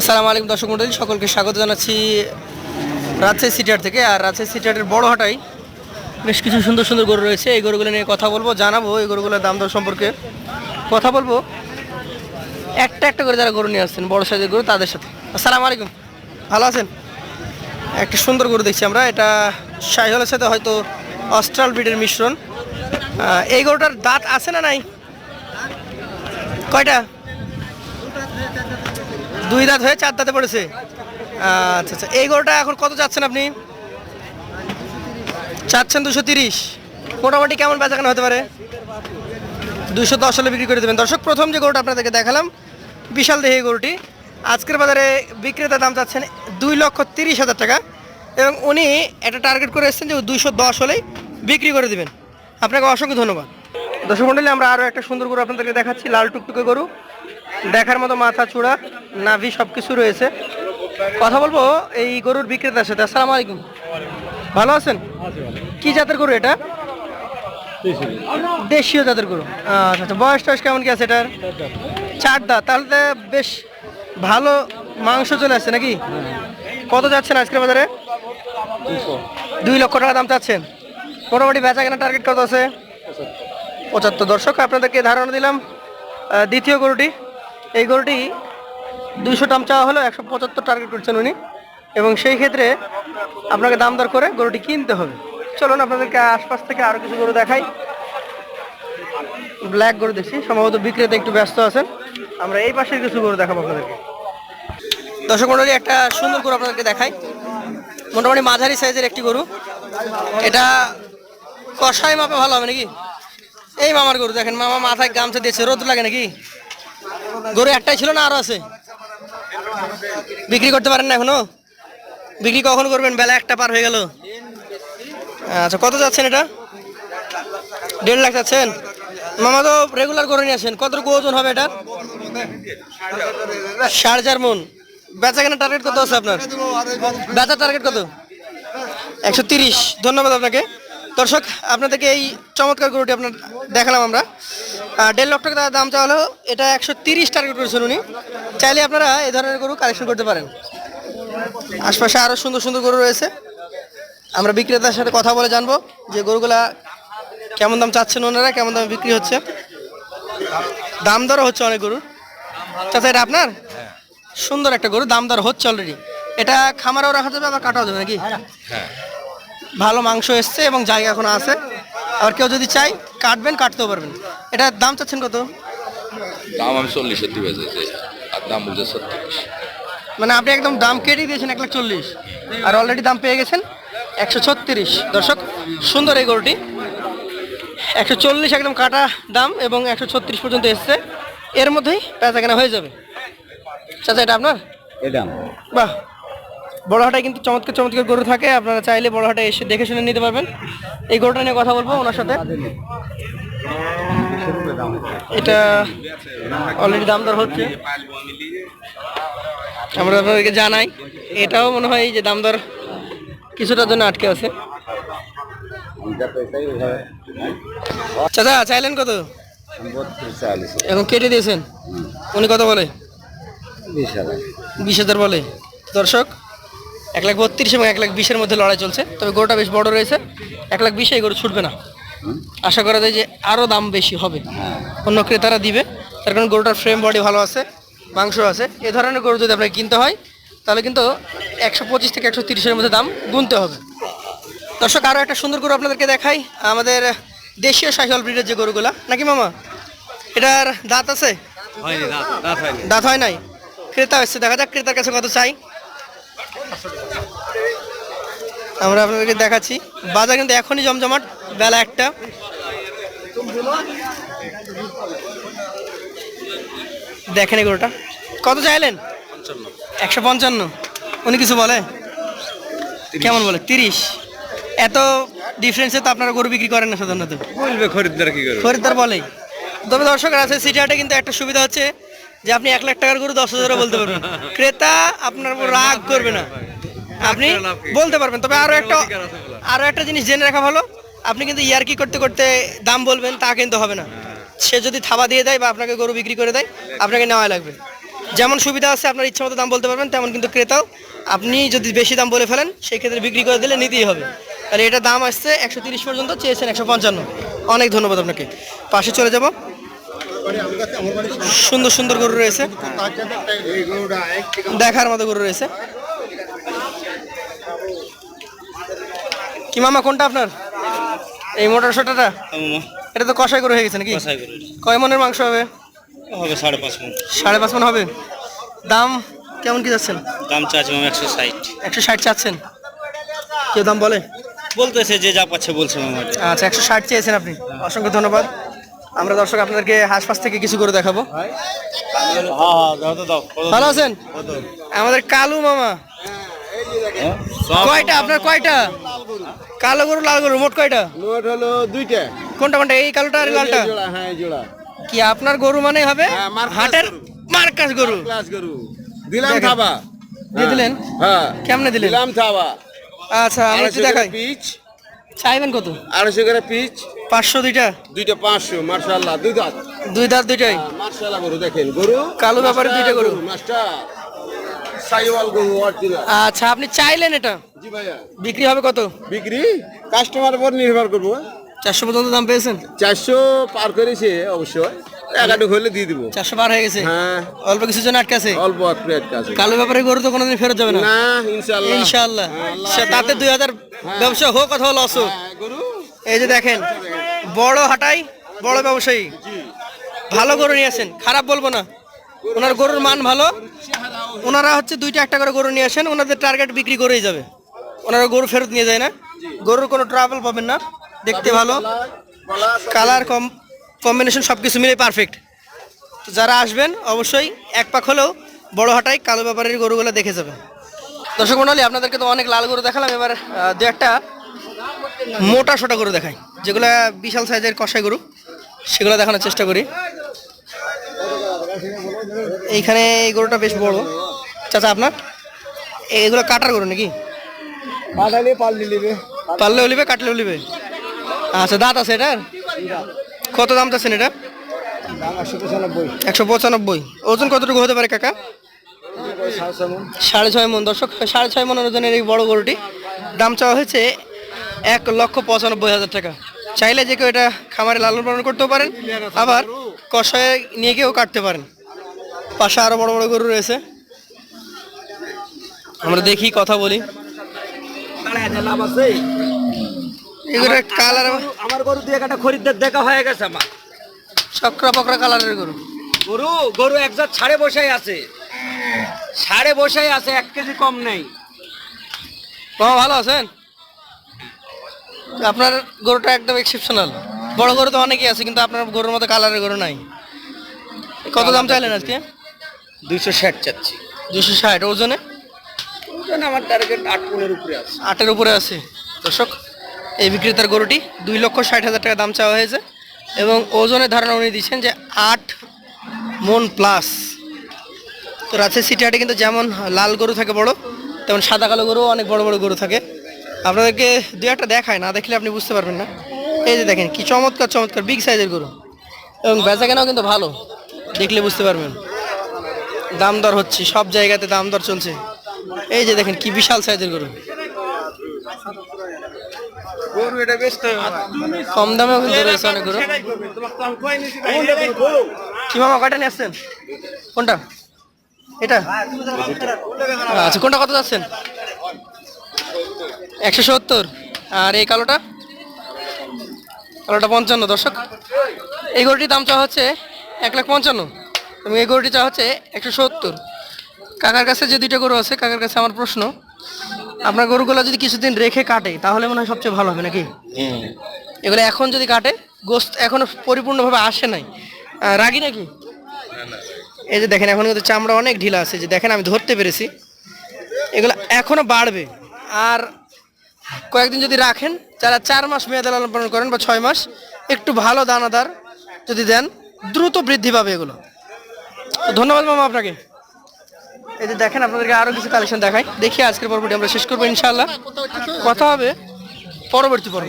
আসসালামু আলাইকুম দর্শক মন্ডলী সকলকে স্বাগত জানাচ্ছি রাজশাহী সিটিহাট থেকে। আর রাজশাহী সিটিহাটের বড় হাটাই বেশ কিছু সুন্দর সুন্দর গরু রয়েছে। এই গরুগুলো নিয়ে কথা বলব জানাব এই গরুগুলোর দাম দর সম্পর্কে। কথা বলব একটা একটা করে যারা গরু নিয়ে আসছেন বড় সাইজের গরু তাদের সাথে। আসসালামু আলাইকুম। ভালো আছেন? একটা সুন্দর গরু দেখছি আমরা। এটা শাহিওয়ালের সাথে হয়তো অস্ট্রাল ব্রিডের মিশ্রণ। এই গরুটার দাঁত আছে না নাই? কয়টা? দুই দাঁত হয়ে চার দাঁতে পড়েছে। আচ্ছা আচ্ছা এই গরুটা এখন কত চাচ্ছেন আপনি? চাচ্ছেন দুশো তিরিশ। মোটামুটি কেমন বেচাকেনা হতে পারে? দুশো দশ হলে বিক্রি করে দেবেন। দর্শক, প্রথম যে গরুটা আপনাদেরকে দেখালাম, বিশাল দেহে গরুটি। আজকের বাজারে বিক্রেতার দাম চাচ্ছেন দুই লক্ষ তিরিশ হাজার টাকা এবং উনি একটা টার্গেট করে এসেছেন যে দুইশো দশ হলেই বিক্রি করে দেবেন। আপনাকে অসংখ্য ধন্যবাদ। দর্শক মন্ডলী, আমরা আরও একটা সুন্দর গরু আপনাদেরকে দেখাচ্ছি, লাল টুকটুকে গরু। দেখার মতো মাথা, চূড়া। নাভি সব কিছু রয়েছে। কথা বলব এই গরুর বিক্রেতার সাথে। আসসালামু আলাইকুম। ভালো আছেন? কি জাতের গরু এটা? দেশীয় জাতের গরু। আচ্ছা আচ্ছা বয়স টয়স কেমন কি আছে এটার? চার দাঁত। তাহলে বেশ ভালো মাংস চলে আসছে নাকি? কত যাচ্ছেন আজকের বাজারে? দুই লক্ষ টাকা দাম চাচ্ছেন। মোটামুটি বেচা কেনা টার্গেট কত আছে? পঁচাত্তর। দর্শক, আপনাদেরকে ধারণা দিলাম দ্বিতীয় গরুটি। এই গরুটি দুইশো দাম চাওয়া হলো একশো পঁচাত্তর টার্গেট করছেন উনি। এবং সেই ক্ষেত্রে আপনাকে দাম দর করে গরুটি কিনতে হবে। চলুন আপনাদেরকে আশপাশ থেকে আরও কিছু গরু দেখাই। ব্ল্যাক গরু দেখছি, সম্ভবত বিক্রেতা একটু ব্যস্ত আছেন। আমরা এই পাশের কিছু গরু দেখাবো আপনাদেরকে। দর্শক মন্ডলী, একটা সুন্দর গরু আপনাদেরকে দেখাই। মোটামুটি মাঝারি সাইজের একটি গরু। এটা কষাই মাপে ভালো হবে নাকি? এই মামার গরু দেখেন, মামা মাথায় গামছা দিয়েছে, রোদ লাগে নাকি? গরু একটাই ছিল না, আরও আছে? বিক্রি করতে পারেন না এখনও? বিক্রি কখন করবেন? বেলা একটা পার হয়ে গেল। আচ্ছা কত যাচ্ছেন এটা? দেড় লাখ যাচ্ছেন? মামা তো রেগুলার করে নিয়ে আসেন। কতটুকু ওজন হবে এটা সাড়ে চার মন। বেচা কেনা টার্গেট কত আছে আপনার? বেচার টার্গেট কত? একশো তিরিশ। ধন্যবাদ আপনাকে। দর্শক আপনাদেরকে এই চমৎকার গরুটি আপনার দেখালাম আমরা। দেড় লক্ষ টাকা দাম চাওয়া হলো এটা একশো তিরিশ টার্গেট করেছেন উনি। চাইলে আপনারা এই ধরনের গরু কালেকশন করতে পারেন। আশপাশে আরও সুন্দর সুন্দর গরু রয়েছে। আমরা বিক্রেতার সাথে কথা বলে জানব যে গরুগুলা কেমন দাম চাচ্ছেন ওনারা কেমন দামে বিক্রি হচ্ছে। দাম দরও হচ্ছে অনেক গরুর। চাচা এটা আপনার? সুন্দর একটা গরু দাম দর হচ্ছে অলরেডি এটা খামারেও রাখা যাবে আবার কাটাও যাবে নাকি? ভালো মাংস এসছে এবং জায়গা এখন আছে। আর কেউ যদি চাই কাটবেন কাটতেও পারবেন। এটার দাম চাচ্ছেন কত? দাম আমি যেতে আর দাম বলছে মানে আপনি একদম দাম কেটেই দিয়েছেন এক লাখ চল্লিশ। আর অলরেডি দাম পেয়ে গেছেন একশো ছত্রিশ। দর্শক সুন্দর এই গরুটি। একশো চল্লিশ একদম কাটা দাম এবং একশো ছত্রিশ পর্যন্ত এসছে। এর মধ্যেই পেঁচা কেনা হয়ে যাবে। চাচা এটা আপনার? এটা বাহ বড় হাটায় কিন্তু চমৎকার চমৎকার গরু থাকে। আপনারা চাইলে বড় হাটায় এসে দেখে শুনে নিতে পারবেন। এই গরুটা নিয়ে কথা বলব ওনার সাথে। এটা অলরেডি দাম দর হচ্ছে। আমরা আপনাদেরকে জানাই এটাও মনে হয় যে দাম দর কিছুটার জন্য আটকে আছে। চাচা চাইলেন কত? এখন কেটে দিয়েছেন? উনি কত বলে? বিশ হাজার বলে। দর্শক এক লাখ বত্রিশ এবং এক লাখ বিশের মধ্যে লড়াই চলছে। তবে গরুটা বেশ বড় রয়েছে। এক লাখ বিশে এই গরু ছুটবে না। আশা করা যায় যে আরও দাম বেশি হবে। অন্য ক্রেতারা দিবে। তার কারণ গরুটার ফ্রেম বডি ভালো আছে মাংস আছে। এ ধরনের গরু যদি আপনাকে কিনতে হয় তাহলে কিন্তু একশো পঁচিশ থেকে একশো তিরিশের মধ্যে দাম গুনতে হবে। দর্শক আরও একটা সুন্দর গরু আপনাদেরকে দেখাই। আমাদের দেশীয় শাহিওয়াল ব্রিডের যে গরুগুলা। নাকি মামা? এটার দাঁত আছে? দাঁত হয় নাই? ক্রেতা এসছে। দেখা যাক ক্রেতার কাছে কত চাই। আমরা আপনাদেরকে দেখাচ্ছি। বাজার কিন্তু এখনই জমজমাট বেলা একটা। দেখেন এই গরুটা। কত চাইলেন? একশো পঞ্চান্ন। উনি কিছু বলে? কেমন বলে? তিরিশ। এত ডিফারেন্সে তো আপনারা গরু বিক্রি করেন না সাধারণত। বলবে খরিদ্দার কি খরিদ্দার বলেই। তবে দর্শক আছে সিটি হাটে কিন্তু একটা সুবিধা হচ্ছে যে আপনি এক লাখ টাকার গরু দশ হাজারও বলতে পারবেন। ক্রেতা আপনার উপর রাগ করবে না। আপনি বলতে পারবেন, তবে আরও একটা আরও একটা জিনিস জেনে রাখা ভালো। আপনি কিন্তু ইয়ারকি করতে করতে দাম বলবেন, তা কিন্তু হবে না। সে যদি থাবা দিয়ে দেয় বা আপনাকে গরু বিক্রি করে দেয়, আপনাকে নেওয়া লাগবে। যেমন সুবিধা আছে, আপনার ইচ্ছা মতো দাম বলতে পারবেন, তেমন কিন্তু ক্রেতাও। আপনি যদি বেশি দাম বলে ফেলেন, সেই ক্ষেত্রে বিক্রি করে দিলে নিতেই হবে। তাহলে এটা দাম আসছে একশো পর্যন্ত, চেয়েছেন একশো পঞ্চান্ন। অনেক ধন্যবাদ আপনাকে। পাশে চলে যাব। সুন্দর সুন্দর গরু রয়েছে। দেখার মতো গরু রয়েছে। কি মামা কোনটা আপনার? এই মোটর সোটাটা এটা তো কষাই গরু হয়ে গেছে নাকি? কয় মনের মাংস হবে? হবে সাড়ে পাঁচ মন। সাড়ে পাঁচ মন হবে। দাম কেমন কি যাচ্ছেন? দাম চাচ্ছি মামা একশো ষাট। একশো ষাট চাচ্ছেন? কেউ দাম বলে? বলতেছে যে যা পাচ্ছে বলছে মামা। আচ্ছা একশো ষাট চেয়েছেন আপনি। অসংখ্য ধন্যবাদ। আমরা দর্শক আপনাদেরকে হাসপাস থেকে কিছু করে দেখাবো। হ্যাঁ হ্যাঁ ভালো আছেন? আমাদের কালু মামা। হ্যাঁ? কয়টা? আপনার কয়টা? কালো গরু লাল গরু মোট কয়টা? মোট হলো দুইটা। কোনটা কোনটা? এই কালোটা আর এই লালটা? হ্যাঁ জোড়া। কি আপনার গরু মানে হবে? হ্যাঁ, হাটের। মার্কাস গরু। ক্লাস গরু। দিলাম। থাবা। দিয়ে দিলেন? হ্যাঁ কেমনে দিলেন? দিলাম থাবা। আচ্ছা আমি একটু দেখাই। পিচ। চাইবেন কত? আড়াইশো করে পিচ। পাঁচশো দুইটা? দুইটা পাঁচশো মার্শাল্লাহ দুই দাঁত। দুই দাঁত দুইটাই? মার্শাল্লাহ গরু দেখেন গরু। কালো ব্যাপারে দুইটা গরু। মাস্টার। সাইওয়াল গরু অরিজিনাল আচ্ছা আপনি চাইলেন এটা? জি ভাইয়া। বিক্রি হবে কত? বিক্রি? কাস্টমার উপর নির্ভর করব। চারশো পর্যন্ত দাম পেয়েছেন? চারশো পার করেছে অবশ্যই। একাটু হলে দিয়ে দিব। চারশো পার হয়ে গেছে? হ্যাঁ। অল্প কিছুর জন্য আটকে আছে? অল্প একটু একটা আছে। কালো ব্যাপারে গরু তো কোনোদিন ফেরত যাবে না। ইনশাআল্লাহ। হ্যাঁ, সে তাতে দুই হাজার ব্যবসা হোক অথবা লস হোক। হ্যাঁ, এই যে দেখেন বড় হাটাই বড় ব্যবসায়ী। ভালো গরু নিয়ে আসেন খারাপ বলব না। ওনার গরুর মান ভালো। ওনারা হচ্ছে দুইটা একটা করে গরু নিয়ে আসেন ওনাদের টার্গেট বিক্রি করেই যাবে। ওনারা গরু ফেরত নিয়ে যায় না। গরুর কোনো ট্রাভেল পাবেন না। দেখতে ভালো। কালার কম কম্বিনেশন সব কিছু মিলে পারফেক্ট তো যারা আসবেন অবশ্যই এক পাক হলেও বড় হাটাই কালো ব্যাপারের গরুগুলো দেখে যাবেন। দর্শক মন্ডলী আপনাদেরকে তো অনেক লাল গরু দেখালাম। এবার দু একটা মোটা সোটা গরু দেখাই যেগুলো বিশাল সাইজের কষাই গরু সেগুলো দেখানোর চেষ্টা করি। এইখানে এই গরুটা বেশ বড়। চাচা আপনার? এগুলো কাটার গরু নাকি? পাল্লি নেবে পারলে উলিবে কাটলে উলিবে আচ্ছা দাঁত আছে এটার? কত দাম চাচ্ছেন এটা? একশো পঁচানব্বই। ওজন কতটুকু হতে পারে কাকা? সাড়ে ছয় মন। দর্শক, সাড়ে ছয় মন ওজনের এই বড় গরুটি দাম চাওয়া হয়েছে এক লক্ষ পঁচানব্বই হাজার টাকা। চাইলে যে কেউ এটা খামারে লালন পালন করতেও পারেন, আবার কষায় নিয়ে গিয়েও কাটতে পারেন। পাশে আরও বড় বড় গরু রয়েছে। আমরা দেখি, কথা বলি। এগুলো কালার আমার গরু দিয়ে একটা খরিদ্দার দেখা হয়ে গেছে আমার। চক্রা পকরা কালারের গরু। গরু গরু একজাত ছাড়ে বসাই আছে। ছাড়ে বসাই আছে এক কেজি কম নেই। মামা ভালো আছেন? আপনার গরুটা একদম এক্সেপশনাল বড় গরু তো অনেকই আছে কিন্তু আপনার গরুর মতো কালারের গরু নাই। কত দাম চাইলেন আজকে? দুইশো ষাট চাচ্ছি। দুশো ষাট ওজনে? ওজন আমার টার্গেট আট পনেরো উপরে আছে। আটের উপরে আছে। দর্শক এই বিক্রেতার গরুটি দুই লক্ষ ষাট হাজার টাকা দাম চাওয়া হয়েছে এবং ওজনের ধারণা উনি দিচ্ছেন যে আট মন প্লাস তো রাজশাহী সিটি হাটে কিন্তু যেমন লাল গরু থাকে বড়, তেমন সাদা কালো গরু অনেক বড় বড় গরু থাকে। আপনাদেরকে দু একটা দেখায়, না দেখলে আপনি বুঝতে পারবেন না। এই যে দেখেন, কি চমৎকার চমৎকার বিগ সাইজের গরু। এবং বেচা কেনাও কিন্তু ভালো, দেখলে বুঝতে পারবেন। দাম দর হচ্ছে, সব জায়গাতে দাম দর চলছে। এই যে দেখেন, কি বিশাল সাইজের গরু। গরু এটা বেচতে হবে কম দামেও কিন্তু রয়েছে অনেক গরু। কি মামা কয়টা নিয়ে আসছেন? কোনটা? এটা? আচ্ছা কোনটা কত যাচ্ছেন? একশো সত্তর। আর এই কালোটা? কালোটা পঞ্চান্ন দর্শক। এই গরুটির দাম চাওয়া হচ্ছে এক লাখ পঞ্চান্ন। এবং এই গরুটি চাওয়া হচ্ছে একশো সত্তর। কাকার কাছে যে দুইটা গরু আছে কাকার কাছে আমার প্রশ্ন আপনার গরুগুলো যদি কিছুদিন রেখে কাটে তাহলে মনে হয় সবচেয়ে ভালো হবে নাকি? এগুলো এখন যদি কাটে গোস্ত এখনও পরিপূর্ণভাবে আসে নাই। রাগি নাকি? এই যে দেখেন এখন কিন্তু চামড়া অনেক ঢিলা আছে। যে দেখেন আমি ধরতে পেরেছি। এগুলো এখনও বাড়বে। আর কয়েকদিন যদি রাখেন যারা চার মাস মেয়াদে লালন পালন করেন বা ছয় মাস একটু ভালো দানাদার যদি দেন দ্রুত বৃদ্ধি পাবে এগুলো। ধন্যবাদ মামা আপনাকে। এই যে দেখেন, আপনাদেরকে আরও কিছু কালেকশন দেখাই। দেখি আজকের পর্বটি আমরা শেষ করব ইনশাআল্লাহ। কথা হবে পরবর্তী পর্ব।